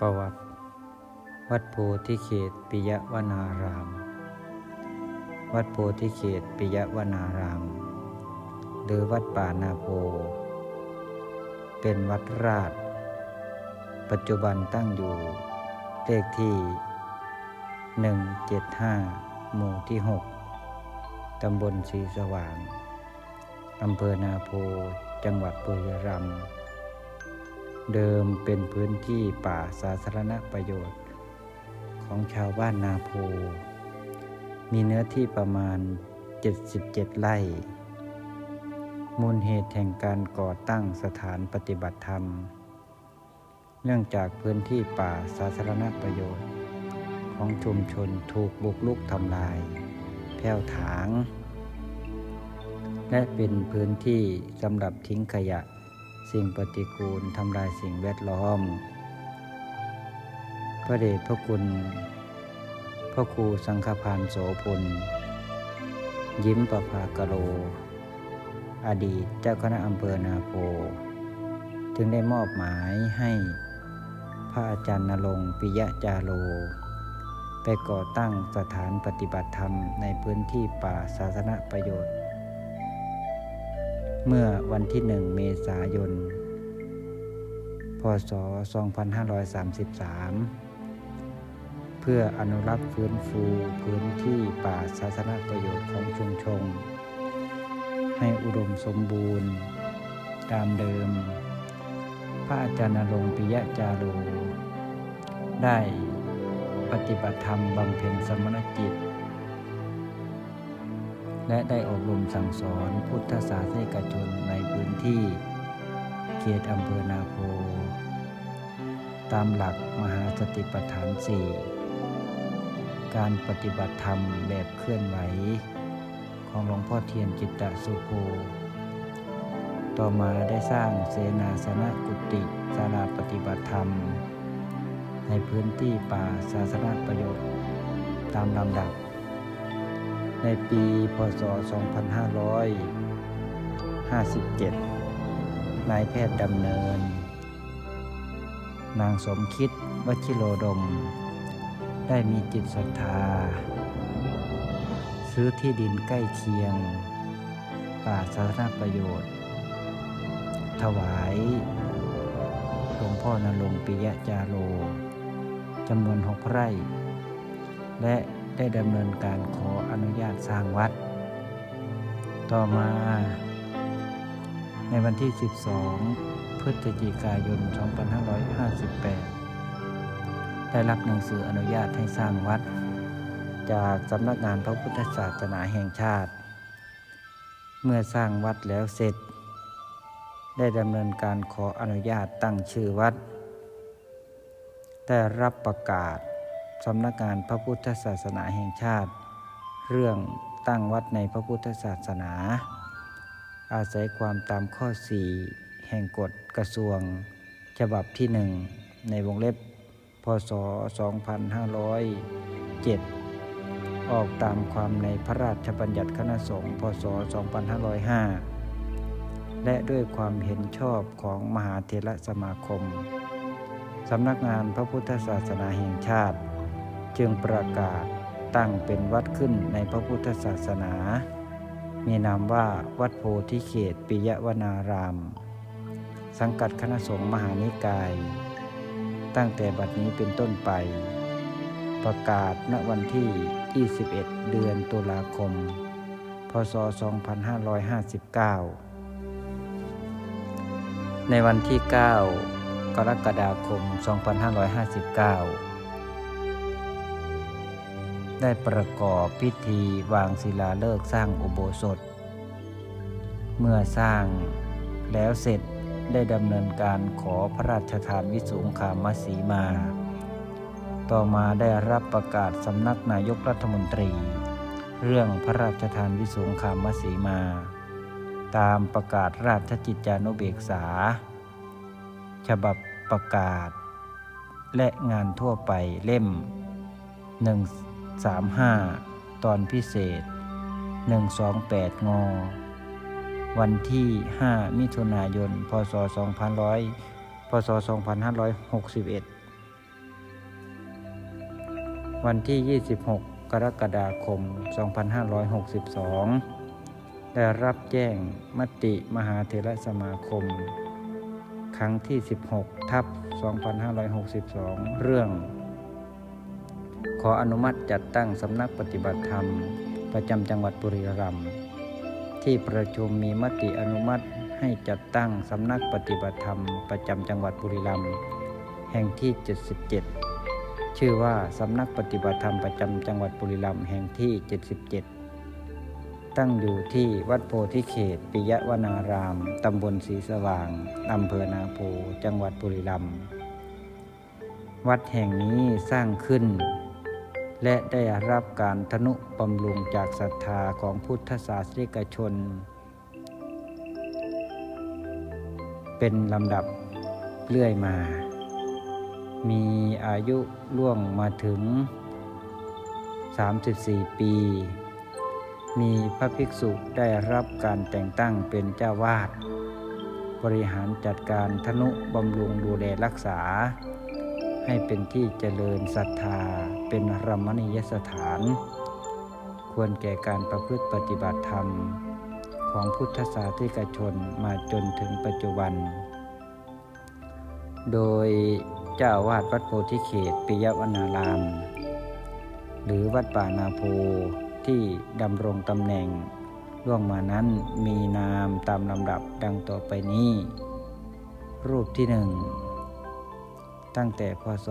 ประวัติ วัดโพธิเขตปิยวนารามวัดโพธิเขตปิยวนารามหรือวัดป่านาโพ เป็นวัดราช ปัจจุบันตั้งอยู่ เลขที่ 175 หมู่ที่ 6 ตำบลศรีสว่าง อำเภอนาโพ จังหวัดบุรีรัมย์ เดิมเป็นพื้นที่ป่าสาธารณประโยชน์ ของชาวบ้านนาโพ มีเนื้อที่ประมาณ 77 ไร่ มูลเหตุแห่งการก่อตั้งสถานปฏิบัติธรรม เนื่องจากพื้นที่ป่าสาธารณประโยชน์ ของชุมชนถูกบุกลุกทำลาย แผ่วถาง และเป็นพื้นที่สำหรับทิ้งขยะ สิ่งปฏิกูลทำลายสิ่งแวดล้อม พระเดชพระคุณ พระครูสังฆพานโสพล ยิ้มประภากโร อดีตเจ้าคณะอำเภอนาโพจึงได้มอบหมายให้พระอาจารย์นรงปิยะจาโล ไปก่อตั้งสถานปฏิบัติธรรมในพื้นที่ป่าสาธารณประโยชน์ เมื่อวันที่หนึ่งเมษายน พศ 2533 เพื่ออนุรักษ์ฟื้นฟูพื้นที่ป่าสาธารณประโยชน์ของชุมชนให้อุดมสมบูรณ์ ตามเดิม พระอาจารย์นรงปิยะจาโรได้ปฏิบัติธรรมบำเพ็ญสมณจิต และได้อบรมสั่งสอนพุทธศาสนิกชนในพื้นที่ เขตอำเภอนาโพ ตามหลักมหาสติปัฏฐานสี่การปฏิบัติธรรมแบบเคลื่อนไหว ของหลวงพ่อเทียนจิตตสุโภต่อมาได้สร้างเสนาสนะกุฏิศาลาปฏิบัติธรรม ในพื้นที่ป่าสาธาประโยชน์ตามลำดับ ในปีพศ 2557 นายแพทย์ดำเนิน นางสมคิดวชิโรดม ได้มีจิตศรัทธา ซื้อที่ดินใกล้เคียง ป่าสาธารณประโยชน์ ถวายหลวงพ่อนรงปิยะจาโรจำนวนหกไร่ และ ได้ดำเนินการขออนุญาตสร้างวัด ต่อมา ในวันที่ 12 พฤศจิกายน 2558 ได้รับหนังสืออนุญาตให้สร้างวัด จากสำนักงานพระพุทธศาสนาแห่งชาติ เมื่อสร้างวัดแล้วเสร็จ ได้ดำเนินการขออนุญาตตั้งชื่อวัด ได้รับประกาศ สำนักงานพระพุทธศาสนาแห่งชาติ เรื่องตั้งวัดในพระพุทธศาสนา อาศัยความตามข้อ 4 แห่งกฎกระทรวง ฉบับที่หนึ่งในวงเล็บ พศ 2507 ออกตามความในพระราชบัญญัติคณะสงฆ์พศ 2505 และด้วยความเห็นชอบของมหาเถระสมาคม สำนักงานพระพุทธศาสนาแห่งชาติ จึงประกาศตั้งเป็นวัดขึ้นในพระพุทธศาสนา มีนามว่าวัดโพธิเขตปิยวนาราม สังกัดคณะสงฆ์มหานิกาย ตั้งแต่บัดนี้เป็นต้นไป ประกาศณวันที่ 21 เดือนตุลาคม พศ 2559 ในวันที่ 9 กรกฎาคม 2559 ได้ประกอบพิธีวางศิลาฤกษ์สร้างอุโบสถ เมื่อสร้างแล้วเสร็จได้ดำเนินการขอพระราชทานวิสุงคามสีมา ต่อมาได้รับประกาศสำนักนายกรัฐมนตรี เรื่องพระราชทานวิสุงคามสีมา ตามประกาศราชจิตจานุเบกษา ฉบับประกาศ และงานทั่วไปเล่ม 1 35 ตอนพิเศษ 128 ง วันที่ 5 มิถุนายน พศ 2500 พศ 2561 วันที่ 26 กรกฎาคม 2562 ได้รับแจ้งมติมหาเถรสมาคม ครั้งที่ 16 ทับ 2562 เรื่อง ขออนุมัติจัดตั้งสำนักปฏิบัติธรรม ประจำจังหวัดบุรีรัมย์ที่ประชุมมีมติอนุมัติให้จัดตั้งสำนักปฏิบัติธรรม ประจำจังหวัดบุรีรัมย์แห่งที่ 77 ชื่อว่าสำนักปฏิบัติธรรมประจำจังหวัดบุรีรัมย์แห่งที่ 77 ตั้งอยู่ที่วัดโพธิเขต ปิยวนา ราม ตำบลศรีสว่างอำเภอนาโพจังหวัดบุรีรัมย์วัดแห่งนี้สร้างขึ้น และได้รับการทนุบำรุงจากศรัทธาของพุทธศาสนิกชน เป็นลำดับเรื่อยมา มีอายุล่วงมาถึง 34 ปี มีพระภิกษุได้รับการแต่งตั้งเป็นเจ้าวาด บริหารจัดการทนุบำรุงดูแลรักษา ให้เป็นที่เจริญศรัทธา เป็นรมณียสถาน ควรแก่การประพฤติปฏิบัติธรรม ของพุทธศาสนิกชนมาจนถึงปัจจุบัน โดยเจ้าวาดวัดโพธิเขตปิยวนาราม หรือวัดป่านาโพที่ดำรงตำแหน่งล่วงมานั้นมีนามตามลำดับดังต่อไปนี้ รูปที่หนึ่งตั้งแต่พศ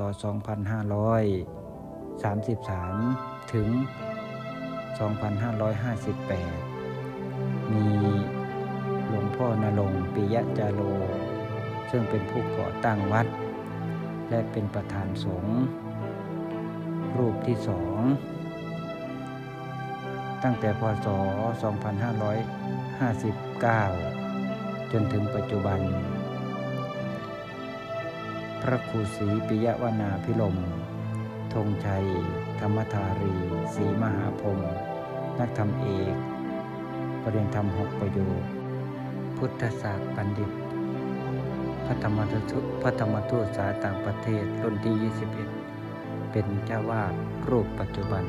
2533 ถึง 2558 มีหลวงพ่อนรงปิยะจาโลซึ่งเป็นผู้ก่อตั้งวัด และเป็นประธานสงฆ์รูปที่สองตั้งแต่พศ 2559 จนถึงปัจจุบัน พระครูศรีปิยวนาพิลม ธงชัย ธรรมธารีศรีมหาพรมนักธรรมเอก ประเรียนธรรมหกประโยคพุทธศาสตร์บัณฑิต พระธรรมทูตพระธรรมทูตสายต่างประเทศรุ่นที่ 21 เป็นเจ้าวาดรูปปัจจุบัน